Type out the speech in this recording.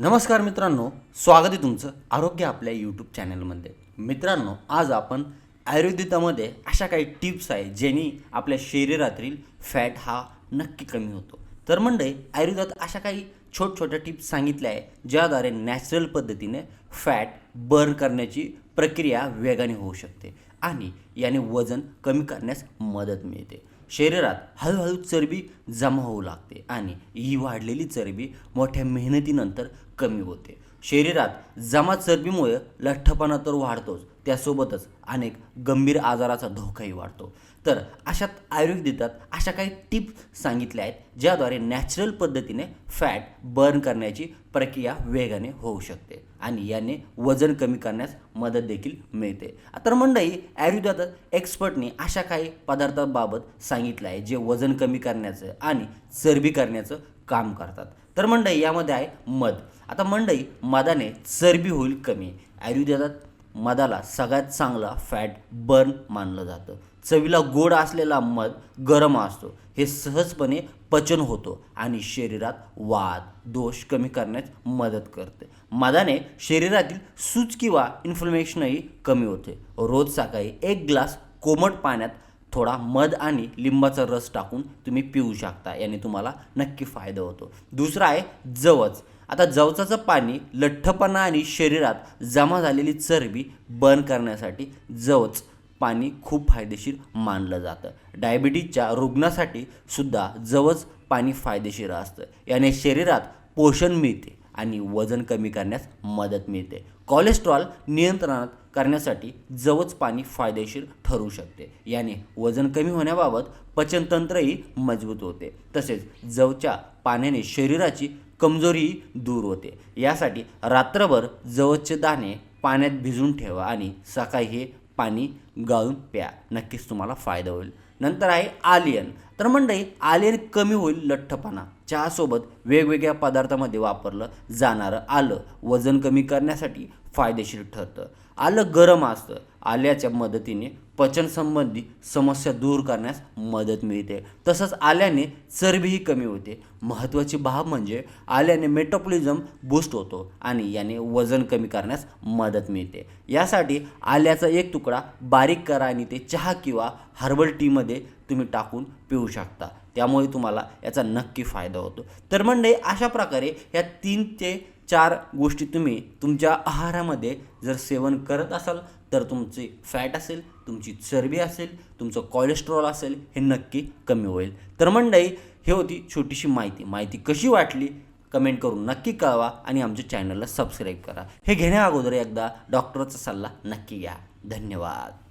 नमस्कार मित्रांनो स्वागत आहे तुमचं आरोग्य आपल्या यूट्यूब चॅनलमध्ये मित्रांनो आज आपण आयुर्वेदितामध्ये अशा काही टिप्स आहे ज्यांनी आपल्या शरीरातील फॅट हा नक्की कमी होतो. तर म्हणजे आयुर्वेदात अशा काही छोट छोट्या टिप्स सांगितल्या आहे ज्याद्वारे नॅचरल पद्धतीने फॅट बर्न करण्याची प्रक्रिया वेगाने होऊ शकते आणि याने वजन कमी करण्यास मदत मिळते. शरीरात हळूहळू चरबी जमा होऊ लागते आणि ही वाढलेली चरबी मोठ्या मेहनतीनंतर कमी होते. शरीरात जमा चरबीमुळे लठ्ठपणा तर वाढतोच त्यासोबतच अनेक गंभीर आजाराचा धोकाही वाढतो. तर अशात आयुर्वेदितात अशा काही टिप्स सांगितल्या आहेत ज्याद्वारे नॅचरल पद्धतीने फॅट बर्न करण्याची प्रक्रिया वेगाने होऊ शकते आणि याने वजन कमी करण्यास मदत देखील मिळते. तर मंडळी आयुर्वेदात एक्सपर्टने अशा काही पदार्थाबाबत सांगितलं आहे जे वजन कमी करण्याचं आणि चरबी करण्याचं काम करतात. तर मंडळी यामध्ये आहे मध. आता मंडई मधाने चरबी होईल कमी. आयुर्वेदात मधाला सगळ्यात चांगला फॅट बर्न मानलं जातं. चवीला गोड असलेला मध गरम असतो. हे सहजपणे पचन होतो आणि शरीरात वाद दोष कमी करण्यास मदत करते. मधाने शरीरातील सूज किंवा इन्फ्लमेशनही कमी होते. रोज सकाळी एक ग्लास कोमट पाण्यात थोडा मध आणि लिंबाचा रस टाकून तुम्ही पिऊ शकता. याने तुम्हाला नक्की फायदा होतो. दुसरा आहे जवच. आता जवचाचं पाणी लठ्ठपणा आणि शरीरात जमा झालेली चरबी बर्न करण्यासाठी जवच पाणी खूप फायदेशीर मानलं जातं. डायबिटीजच्या रुग्णासाठी सुद्धा जवच पाणी फायदेशीर असतं. याने शरीरात पोषण मिळते आणि वजन कमी करण्यास मदत मिळते. कोलेस्ट्रॉल नियंत्रणात करण्यासाठी जवच पाणी फायदेशीर ठरू शकते. याने वजन कमी होण्याबाबत पचनतंत्रही मजबूत होते. तसेच जवच्या पाण्याने शरीराची कमजोरीही दूर होते. यासाठी रात्रभर जवसचे दाणे पाण्यात भिजून ठेवा आणि सकाळी हे पाणी गाळून प्या. नक्कीच तुम्हाला फायदा होईल. नंतर आहे आलियन. तर मंडळी आलियन कमी होईल लठ्ठपणा. चहासोबत वेगवेगळ्या पदार्थामध्ये वापरलं जाणारं आलं. वजन कमी करण्यासाठी फायदेशीर ठरतं. आलं गरम असतं. आल्याच्या मदतीने पचनसंबंधी समस्या दूर करण्यास मदत मिळते. तसंच आल्याने चरबीही कमी होते. महत्त्वाची बाब म्हणजे आल्याने मेटाबॉलिझम बूस्ट होतो आणि याने वजन कमी करण्यास मदत मिळते. यासाठी आल्याचा एक तुकडा बारीक करा आणि ते चहा किंवा हर्बल टीमध्ये तुम्ही टाकून पिऊ शकता. त्यामुळे तुम्हाला याचा नक्की फायदा होतो. तर म्हणजे अशा प्रकारे या तीन ते चार गोष्टी तुम्ही तुमच्या आहारामध्ये जर सेवन करत असाल तर तुमचे फॅट असेल तुमची चरबी असेल तुमचं कोलेस्ट्रॉल असेल हे नक्की कमी होईल. तर मंडळी हे होती छोटीशी माहिती. माहिती कशी वाटली? कमेंट करून नक्की कळवा आणि आमच्या चॅनलला सबस्क्राईब करा. हे घेण्या अगोदर एकदा डॉक्टरचा सल्ला नक्की घ्या. धन्यवाद.